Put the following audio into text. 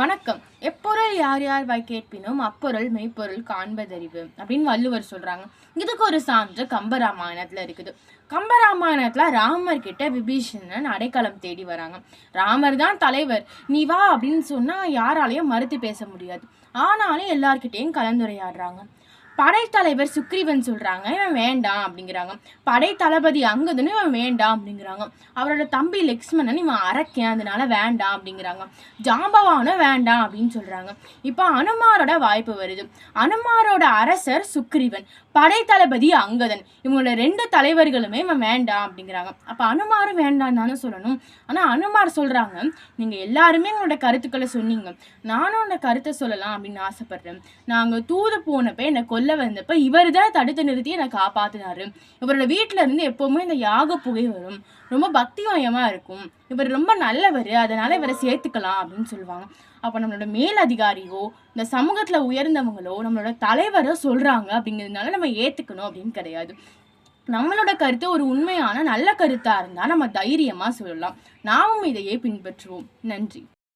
வணக்கம். எப்பொருள் யார் யார் வாய் கேட்பினும் அப்பொருள் மெய்ப்பொருள் காண்பதறிவு அப்படின்னு வள்ளுவர் சொல்றாங்க. இதுக்கு ஒரு சான்று கம்பராமாயணத்துல இருக்குது. கம்பராமாயணத்துல ராமர் கிட்ட விபீஷணன் அடைக்கலம் தேடி வராங்க. ராமர் தான் தலைவர். நீ வா அப்படின்னு சொன்னா யாராலையும் மறுத்து பேச முடியாது. ஆனாலும் எல்லார்கிட்டேயும் கலந்துரையாடுறாங்க. படைத்தலைவர் சுக்ரீவன் சொல்கிறாங்க இவன் வேண்டாம் அப்படிங்கிறாங்க. படைத்தளபதி அங்கதுன்னு இவன் வேண்டாம் அப்படிங்கிறாங்க. அவரோட தம்பி லக்ஷ்மணன் இவன் அரக்கேன் அதனால வேண்டாம் அப்படிங்கிறாங்க. ஜாம்பவானும் வேண்டாம் அப்படின்னு சொல்கிறாங்க இப்போ அனுமாரோட வாய்ப்பு வருது. அனுமாரோட அரசர் சுக்ரீவன் படைத்தளபதி அங்கதன். இவங்களோட ரெண்டு தலைவர்களுமே இவன் வேண்டாம் அப்படிங்கிறாங்க. அப்போ அனுமாரும் வேண்டாம் தானே சொல்லணும். ஆனால் அனுமார் சொல்கிறாங்க நீங்கள் எல்லாருமே உங்களோட கருத்துக்களை சொன்னீங்க. நானும் அந்த கருத்தை சொல்லலாம் அப்படின்னு ஆசைப்படுறேன். நாங்கள் தூது போனப்போ என்னை கொல்ல வந்தப்ப இவர் தான் தடுத்து நிறுத்தி என்னை காப்பாத்தினாரு. இவரோட வீட்டுல இருந்து எப்பவுமே இந்த யாக புகை வரும். ரொம்ப பக்திமயமா இருக்கும். இவர் ரொம்ப நல்லவர். அதனால இவரை சேர்த்துக்கலாம் அப்படின்னு சொல்லுவாங்க. அப்போ நம்மளோட மேல் அதிகாரியோ இந்த சமூகத்தில் உயர்ந்தவங்களோ நம்மளோட தலைவரோ சொல்கிறாங்க அப்படிங்கிறதுனால நம்ம ஏற்றுக்கணும் அப்படின்னு கிடையாது. நம்மளோட கருத்து ஒரு உண்மையான நல்ல கருத்தாக இருந்தால் நம்ம தைரியமாக சொல்லலாம். நாமும் இதையே பின்பற்றுவோம். நன்றி.